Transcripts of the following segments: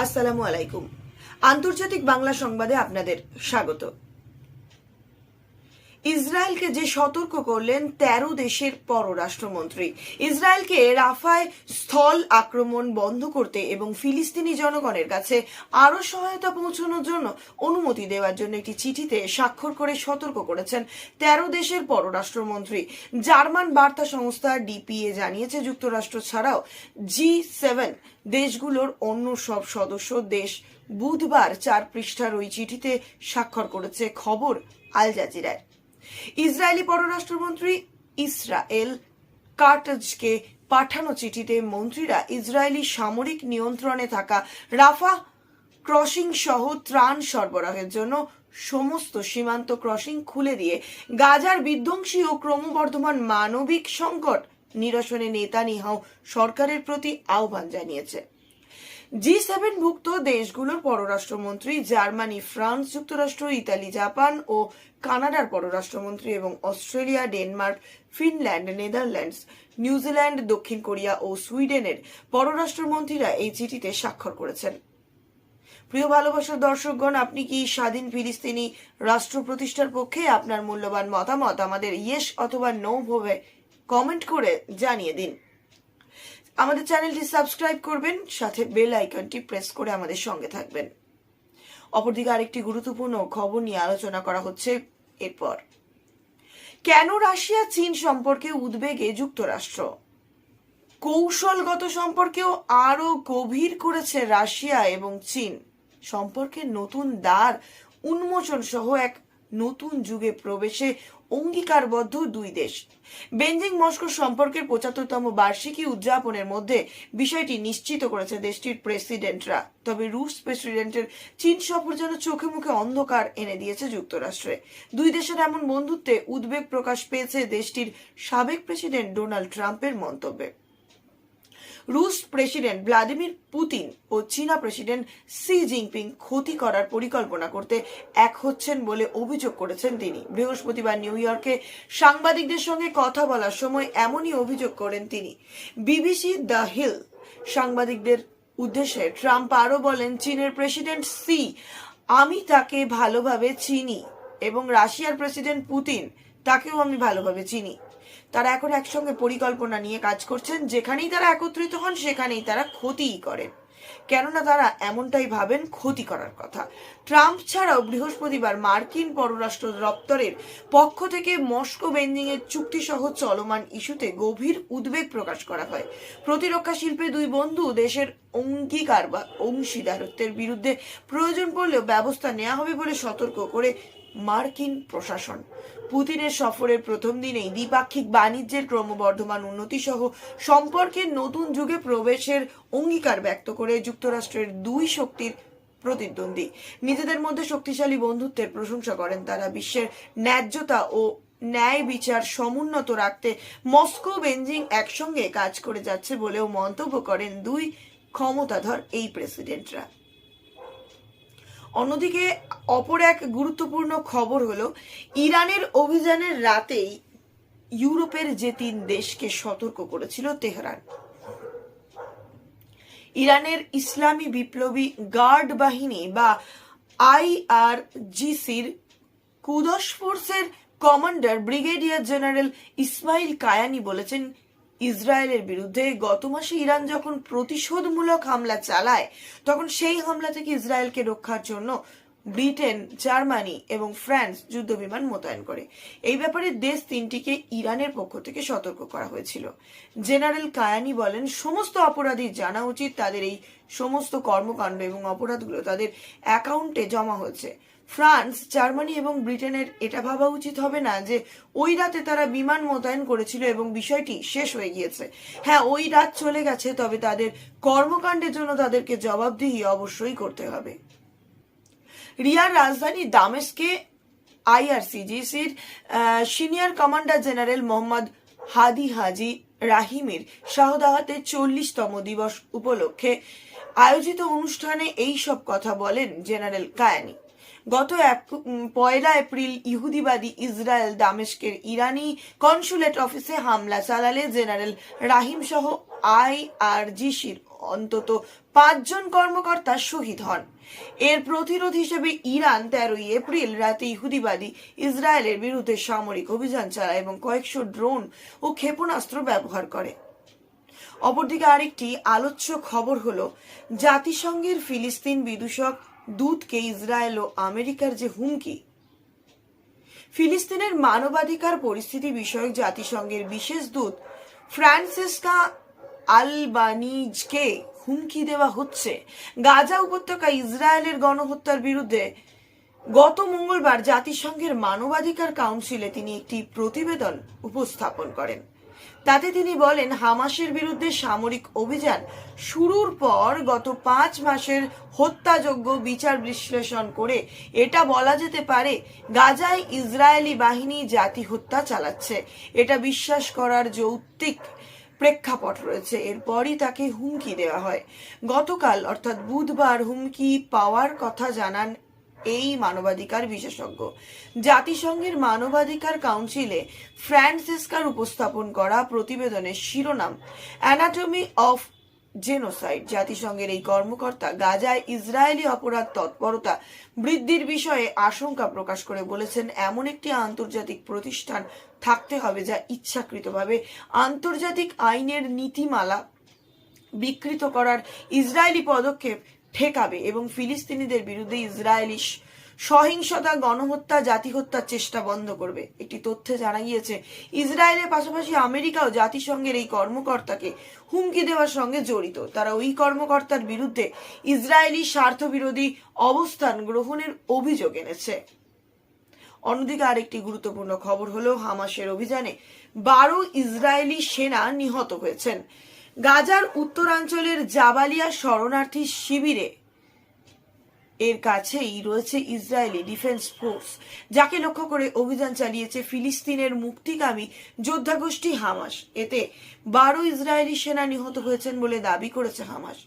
আসসালামু আলাইকুম। আন্তর্জাতিক বাংলা সংবাদে আপনাদের স্বাগত। ইসরায়েলকে যে সতর্ক করলেন তেরো দেশের পররাষ্ট্রমন্ত্রী। ইসরায়েলকে রাফায় স্থল আক্রমণ বন্ধ করতে এবং ফিলিস্তিনি জনগণের কাছে আরও সহায়তা পৌঁছানোর জন্য অনুমতি দেওয়ার জন্য একটি চিঠিতে স্বাক্ষর করে সতর্ক করেছেন তেরো দেশের পররাষ্ট্রমন্ত্রী। জার্মান বার্তা সংস্থা ডিপিএ জানিয়েছে, যুক্তরাষ্ট্র ছাড়াও জি সেভেন দেশগুলোর অন্য সব সদস্য দেশ বুধবার চার পৃষ্ঠার ওই চিঠিতে স্বাক্ষর করেছে। খবর আল জাজিরায়। ইসরায়েলি পররাষ্ট্রমন্ত্রী ইসরায়েল কার্টাজকে পাঠানো চিঠিতে মন্ত্রীরা ইসরায়েলি সামরিক নিয়ন্ত্রণে থাকা রাফা ক্রসিং সহ ত্রাণ সরবরাহের জন্য সমস্ত সীমান্ত ক্রসিং খুলে দিয়ে গাজার বিধ্বংসী ও ক্রমবর্ধমান মানবিক সংকট নিরসনে নেতানিয়াহু সরকারের প্রতি আহ্বান জানিয়েছে। জি সেভেন ভুক্ত দেশগুলোর পররাষ্ট্রমন্ত্রী জার্মানি, ফ্রান্স যুক্তরাষ্ট্র, ইতালি, জাপান ও কানাডার পররাষ্ট্রমন্ত্রী এবং Australia, Denmark, Finland, Netherlands, New Zealand, দক্ষিণ কোরিয়া ও সুইডেনের পররাষ্ট্রমন্ত্রীরা এই চিঠিতে স্বাক্ষর করেছেন। প্রিয় ভালোবাসার দর্শকগণ, আপনি কি স্বাধীন ফিলিস্তিনি রাষ্ট্র প্রতিষ্ঠার পক্ষে আপনার মূল্যবান মতামত আমাদের ইয়েস অথবা নো ভাবে কমেন্ট করে জানিয়ে দিন। আমাদের চ্যানেলটি সাবস্ক্রাইব করবেন, সাথে বেল আইকনটি প্রেস করে আমাদের সঙ্গে থাকবেন। অপরদিকে আরেকটি গুরুত্বপূর্ণ খবর নিয়ে আলোচনা করা হচ্ছে এরপর। কেন রাশিয়া চীন সম্পর্কে উদ্বেগে যুক্তরাষ্ট্র? কৌশলগত সম্পর্কেও আরও গভীর করেছে রাশিয়া এবং চীন। সম্পর্কে নতুন দ্বার উন্মোচন সহ এক নতুন যুগে প্রবেশে অঙ্গীকারবদ্ধ দুই দেশ। বেঞ্জিং মস্কো সম্পর্কের পঁচাত্তরতম বার্ষিকী উদযাপনের মধ্যে বিষয়টি নিশ্চিত করেছে দেশটির প্রেসিডেন্টরা। তবে রুশ প্রেসিডেন্টের চীন সফর যেন চোখে মুখে অন্ধকার এনে দিয়েছে যুক্তরাষ্ট্রে। দুই দেশের এমন বন্ধুত্বে উদ্বেগ প্রকাশ পেয়েছে দেশটির সাবেক প্রেসিডেন্ট ডোনাল্ড ট্রাম্পের মন্তব্যে। রুশ প্রেসিডেন্ট ভ্লাদিমির পুতিন ও চীনা প্রেসিডেন্ট সি জিনপিং ক্ষতি করার পরিকল্পনা করতে এক হচ্ছেন বলে অভিযোগ করেছেন তিনি। বৃহস্পতিবার নিউ ইয়র্কে সাংবাদিকদের সঙ্গে কথা বলার সময় এমনই অভিযোগ করেন তিনি। বিবিসি দ্য হিল সাংবাদিকদের উদ্দেশ্যে ট্রাম্প আরও বলেন, চীনের প্রেসিডেন্ট সি আমি তাকে ভালোভাবে চিনি এবং রাশিয়ার প্রেসিডেন্ট পুতিন, তাকেও আমি ভালোভাবে চিনি। তারা এখন একসঙ্গে পরিকল্পনা নিয়ে কাজ করছেন, যেখানেই তারা একত্রিত হন, সেখানেই তারা ক্ষতিই করেন। কেননা তারা এমনটাই ভাবেন, ক্ষতি করার কথা। ট্রাম্প ছাড়াও বৃহস্পতিবার মার্কিন পররাষ্ট্র দপ্তরের পক্ষ থেকে মস্কো বেঞ্জিং এর চুক্তি সহ চলমান ইস্যুতে গভীর উদ্বেগ প্রকাশ করা হয়। প্রতিরক্ষা শিল্পে দুই বন্ধু দেশের অঙ্গীকার বা অংশীদারত্বের বিরুদ্ধে প্রয়োজন পড়লেও ব্যবস্থা নেওয়া হবে বলে সতর্ক করে মার্কিন প্রশাসন। পুতিনের সফরের প্রথম দিনেই দ্বিপাক্ষিক বাণিজ্যের ক্রমবর্ধমান উন্নতি সহ সম্পর্কের নতুন যুগে প্রবেশের অঙ্গীকার ব্যক্ত করে যুক্তরাষ্ট্রের দুই শক্তির প্রতিদ্বন্দ্বী। নিজেদের মধ্যে শক্তিশালী বন্ধুত্বের প্রশংসা করেন তারা। বিশ্বের ন্যায্যতা ও ন্যায় বিচার সমুন্নত রাখতে মস্কো বেঞ্জিং একসঙ্গে কাজ করে যাচ্ছে বলেও মন্তব্য করেন দুই ক্ষমতাধর এই প্রেসিডেন্টরা। অন্যদিকে অপর এক গুরুত্বপূর্ণ খবর হলো, ইরানের অভিযানের রাতেই ইউরোপের যে তিন দেশকে সতর্ক করেছিল তেহরান। ইরানের ইসলামী বিপ্লবী গার্ড বাহিনী বা আইআরজিসির কুদস ফোর্সের commander brigadier general Ismail Qaani বলেছেন ইসরায়েলের বিরুদ্ধে গত মাসে ইরান যখন প্রতিশোধমূলক হামলা চালায়, তখন সেই হামলা থেকে ইসরায়েলকে রক্ষার জন্য ব্রিটেন, জার্মানি এবং ফ্রান্স যুদ্ধবিমান মোতায়েন করে। এই ব্যাপারে দেশ তিনটিকে ইরানের পক্ষ থেকে সতর্ক করা হয়েছিল। জেনারেল কায়ানি বলেন, সমস্ত অপরাধী জানা উচিত তাদের এই সমস্ত কর্মকাণ্ড এবং অপরাধগুলো তাদের অ্যাকাউন্টে জমা হয়েছে। ফ্রান্স, জার্মানি এবং ব্রিটেনের এটা ভাবা উচিত হবে না যে ওই রাতে তারা বিমান মোতায়েন করেছিল এবং বিষয়টি শেষ হয়ে গিয়েছে। হ্যাঁ ওই রাত চলে গেছে, তবে তাদের কর্মকাণ্ডের জন্য তাদেরকে জবাবদিহি অবশ্যই করতে হবে। রিয়ার রাজধানী দামেস্কে আইআরসিজিসির senior commander general Mohammad Hadi Haji রাহিমের শাহদাহাতের চল্লিশতম দিবস উপলক্ষে আয়োজিত অনুষ্ঠানে এই সব কথা বলেন জেনারেল কায়ানি। গত পয়লা এপ্রিল ইহুদিবাদী ইসরায়েল দামেস্কের ইরানি কনসুলেট অফিসে হামলা চালালে জেনারেল রাহিম সহ আইআরজিসির অন্তত পাঁচজন কর্মকর্তা শহীদ হন। এর প্রতিরোধ হিসেবে ইরান তেরোই এপ্রিল রাতে ইহুদিবাদী ইসরায়েলের বিরুদ্ধে সামরিক অভিযান চালায় এবং কয়েকশো ড্রোন ও ক্ষেপণাস্ত্র ব্যবহার করে। অপরদিকে আরেকটি আলোচ্য খবর হলো, জাতিসংঘের ফিলিস্তিন বিদূষক দূতকে ইসরায়েল ও আমেরিকার যে হুমকি। ফিলিস্তিনের মানবাধিকার পরিস্থিতি বিষয়ক জাতিসংঘের বিশেষ দূত ফ্রান্সিসকা আলবানিজকে হুমকি দেওয়া হচ্ছে। গাজা উপত্যকা ইসরায়েলের গণহত্যার বিরুদ্ধে গত মঙ্গলবার জাতিসংঘের মানবাধিকার কাউন্সিলে তিনি একটি প্রতিবেদন উপস্থাপন করেন। তাতে তিনি বলেন, হামাসের বিরুদ্ধে সামরিক অভিযান শুরুর পর গত পাঁচ মাসের হত্যাযোগ্য বিচার বিশ্লেষণ করে এটা বলা যেতে পারে, গাজায় ইসরায়েলি বাহিনী জাতি হত্যা চালাচ্ছে। এটা বিশ্বাস করার যৌক্তিক প্রেক্ষাপট রয়েছে। এরপরই তাকে হুমকি দেওয়া হয়। গতকাল, অর্থাৎ বুধবার, হুমকি পাওয়ার কথা জানান এই মানবাধিকার বিশেষজ্ঞ। জাতিসংঘের মানবাধিকার কাউন্সিলে ফ্রান্সিসকার উপস্থাপন করা প্রতিবেদনের শিরোনাম অ্যানাটমি অফ জেনোসাইড জাতিসংঘের এই কর্মকর্তা গাজায় ইসরায়েলি অপরাধ তৎপরতা বৃদ্ধির বিষয়ে আশঙ্কা প্রকাশ করে বলেছেন, এমন একটি আন্তর্জাতিক প্রতিষ্ঠান থাকতে হবে যা ইচ্ছাকৃতভাবে আন্তর্জাতিক আইনের নীতিমালা বিকৃত করার ইসরায়েলি পদক্ষেপ ঠেকাবে এবং ফিলিস্তিনিদের বিরুদ্ধে ইসরায়েলি সহিংসতা, গণহত্যা, জাতিহত্যার চেষ্টা বন্ধ করবে। একটি তথ্যে জানা গিয়েছে, ইসরায়েলের পাশাপাশি আমেরিকাও জাতিসংঘের এই কর্মকর্তাকে হুমকি দেওয়ার সঙ্গে জড়িত। তারা ওই কর্মকর্তার বিরুদ্ধে ইসরায়েলি স্বার্থবিরোধী অবস্থান গ্রহণের অভিযোগ এনেছে। অন্যদিকে আরেকটি গুরুত্বপূর্ণ খবর হলো, হামাসের অভিযানে বারো ইসরায়েলি সেনা নিহত হয়েছেন। গাজার উত্তরাঞ্চলের জাবালিয়া শরণার্থী শিবিরে এর কাছেই রয়েছে ইসরায়েলি ডিফেন্স ফোর্স, যাকে লক্ষ্য করে অভিযান চালিয়েছে ফিলিস্তিনের মুক্তিকামী যোদ্ধা গোষ্ঠী হামাস। এতে বারো ইসরায়েলি সেনা নিহত হয়েছেন বলে দাবি করেছে হামাস।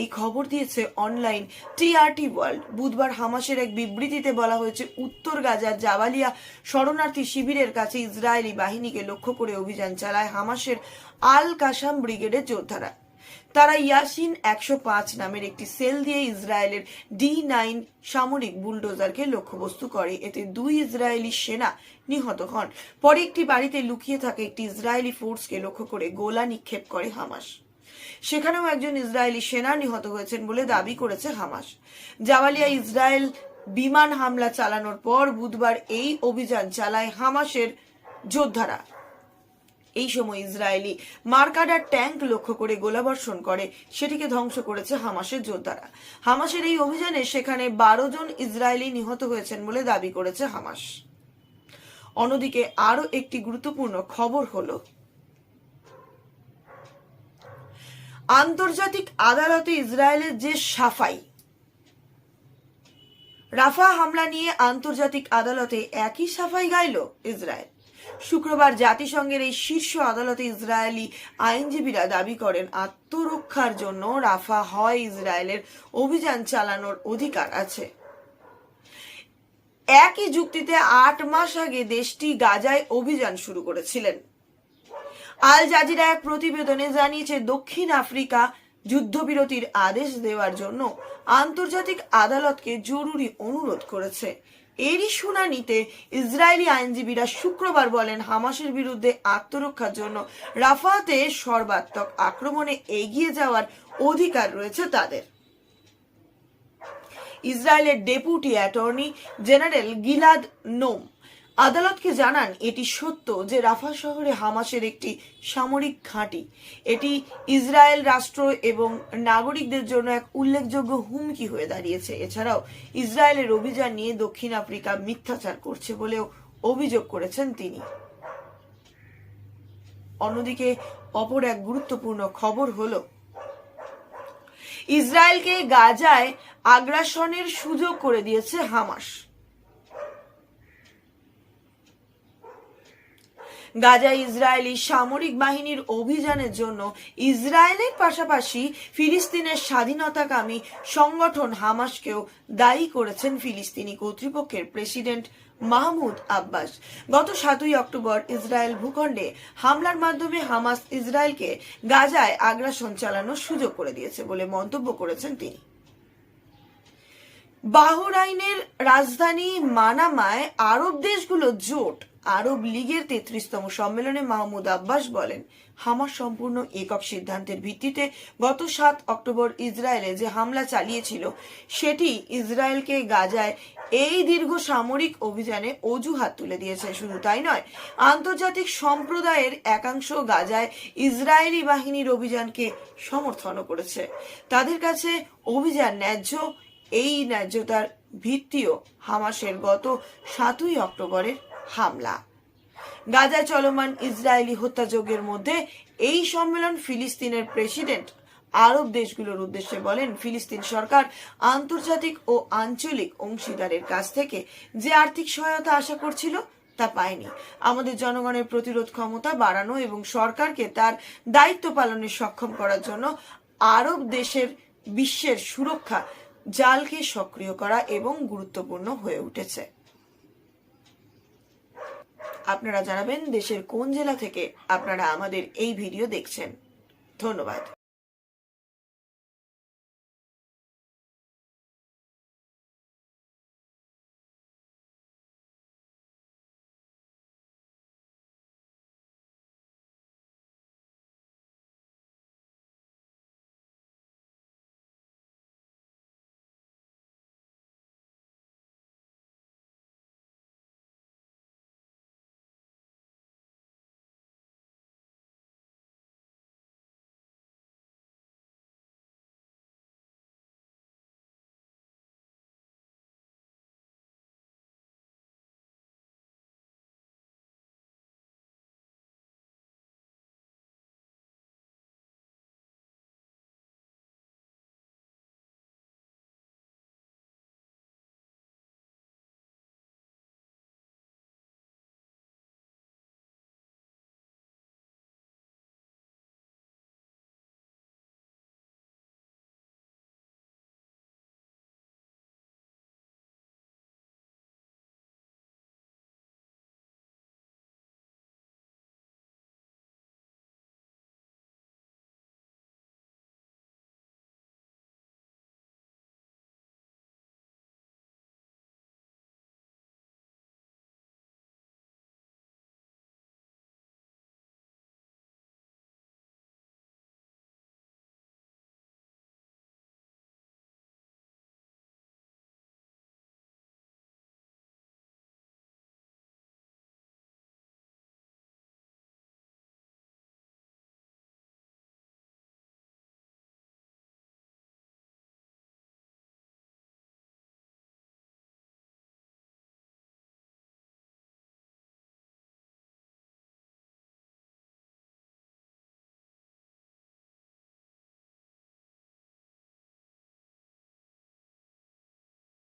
এই খবর দিয়েছে অনলাইন টিআরটি ওয়ার্ল্ড। বুধবার হামাসের এক বিবৃতিতে বলা হয়েছে, উত্তর গাজার জাবালিয়া শরণার্থী শিবিরের কাছে ইসরায়েলি বাহিনীকে লক্ষ্য করে অভিযান চালায় হামাসের আল কাসাম ব্রিগেডের যোদ্ধারা। তারা ইয়াসিন একশো পাঁচ নামের একটি সেল দিয়ে ইসরায়েলের ডি নাইন সামরিক বুলডোজারকে লক্ষ্যবস্তু করে। এতে দুই ইসরায়েলি সেনা নিহত হন। পরে একটি বাড়িতে লুকিয়ে থাকা একটি ইসরায়েলি ফোর্সকে লক্ষ্য করে গোলা নিক্ষেপ করে হামাস। সেখানেও একজন ইসরায়েলি সেনা নিহত হয়েছেন বলে দাবি করেছে হামাস। জাওয়ালিয়া ইসরায়েল বিমান হামলা চালানোর পর বুধবার এই অভিযান চালায় হামাসের যোদ্ধারা। এই সময় ইসরায়েলি মার্কাডার ট্যাঙ্ক লক্ষ্য করে গোলাবর্ষণ করে, সেটিকে ধ্বংস করেছে হামাসের যোদ্ধারা। হামাসের এই অভিযানে সেখানে বারো জন ইসরায়েলি নিহত হয়েছেন বলে দাবি করেছে হামাস। অন্যদিকে আরও একটি গুরুত্বপূর্ণ খবর হলো, আন্তর্জাতিক আদালতে ইসরায়েলের যে সাফাই, রাফা হামলা নিয়ে আন্তর্জাতিক আদালতে একই সাফাই গাইল ইসরায়েল। শুক্রবার জাতিসংঘের এই শীর্ষ আদালতে ইসরায়েলি আইনজীবীরা দাবি করেন, আত্মরক্ষার জন্য রাফা হয় ইসরায়েলের অভিযান চালানোর অধিকার আছে। একই যুক্তিতে আট মাস আগে দেশটি গাজায় অভিযান শুরু করেছিলেন। আল জাজিরা এক প্রতিবেদনে জানিয়েছে, দক্ষিণ আফ্রিকা যুদ্ধবিরতির আদেশ দেওয়ার জন্য আন্তর্জাতিক আদালতকে জরুরি অনুরোধ করেছে। এরই শুনানিতে ইসরায়েলি আইনজীবীরা শুক্রবার বলেন হামাসের বিরুদ্ধে আত্মরক্ষার জন্য রাফাতে সর্বাত্মক আক্রমণে এগিয়ে যাওয়ার অধিকার রয়েছে তাদের। ইসরায়েলের ডেপুটি অ্যাটর্নি জেনারেল গিলাদ নোম আদালতকে জানান এটি সত্য যে রাফা শহরে হামাসের একটি সামরিক ঘাঁটি। এটি ইসরায়েল রাষ্ট্র এবং নাগরিকদের জন্য এক উল্লেখযোগ্য হুমকি হয়ে দাঁড়িয়েছে। এছাড়াও ইসরায়েলের অভিযান নিয়ে দক্ষিণ আফ্রিকা মিথ্যাচার করছে বলেও অভিযোগ করেছেন তিনি। অন্যদিকে অপর এক গুরুত্বপূর্ণ খবর হলো, ইসরায়েলকে গাজায় আগ্রাসনের সুযোগ করে দিয়েছে হামাস। গাজা ইসরায়েলি সামরিক বাহিনীর অভিযানের জন্য ইসরায়েলের পাশাপাশি ফিলিস্তিনের স্বাধীনতাকামী সংগঠন হামাসকেও দায়ী করেছেন ফিলিস্তিনি কর্তৃপক্ষের প্রেসিডেন্ট মাহমুদ আব্বাস। গত সাতই অক্টোবর ইসরায়েল ভূখণ্ডে হামলার মাধ্যমে হামাস ইসরায়েলকে গাজায় আগ্রাসন চালানোর সুযোগ করে দিয়েছে বলে মন্তব্য করেছেন তিনি। বাহরাইনের রাজধানী মানামায় আরব দেশগুলো জোট আরব লীগের তেত্রিশতম সম্মেলনে মাহমুদ আব্বাস বলেন, হামাস সম্পূর্ণ একক সিদ্ধান্তের ভিত্তিতে গত সাত অক্টোবর ইসরায়েলে যে হামলা চালিয়েছিল, সেটি ইসরায়েলকে গাজায় এই দীর্ঘ সামরিক অভিযানে অজুহাত তুলে দিয়েছে। শুধু তাই নয়, আন্তর্জাতিক সম্প্রদায়ের একাংশ গাজায় ইসরায়েলি বাহিনীর অভিযানকে সমর্থনও করেছে। তাদের কাছে অভিযান ন্যায্য এই ন্যায্যতার ভিত্তিও হামাসের গত সাতই অক্টোবরের হামলা। গাজায় চলমান ইসরায়েলি হত্যাযজ্ঞের মধ্যে এই সম্মেলন ফিলিস্তিনের প্রেসিডেন্ট আরব দেশগুলোর উদ্দেশ্যে বলেন, ফিলিস্তিন সরকার আন্তর্জাতিক ও আঞ্চলিক অংশীদারের কাছ থেকে যে আর্থিক সহায়তা আশা করছিল তা পায়নি। আমাদের জনগণের প্রতিরোধ ক্ষমতা বাড়ানো এবং সরকারকে তার দায়িত্ব পালনে সক্ষম করার জন্য আরব দেশের বিশ্বের সুরক্ষা জালকে সক্রিয় করা এবং গুরুত্বপূর্ণ হয়ে উঠেছে। আপনারা জানাবেন দেশের কোন জেলা থেকে আপনারা আমাদের এই ভিডিও দেখছেন। ধন্যবাদ।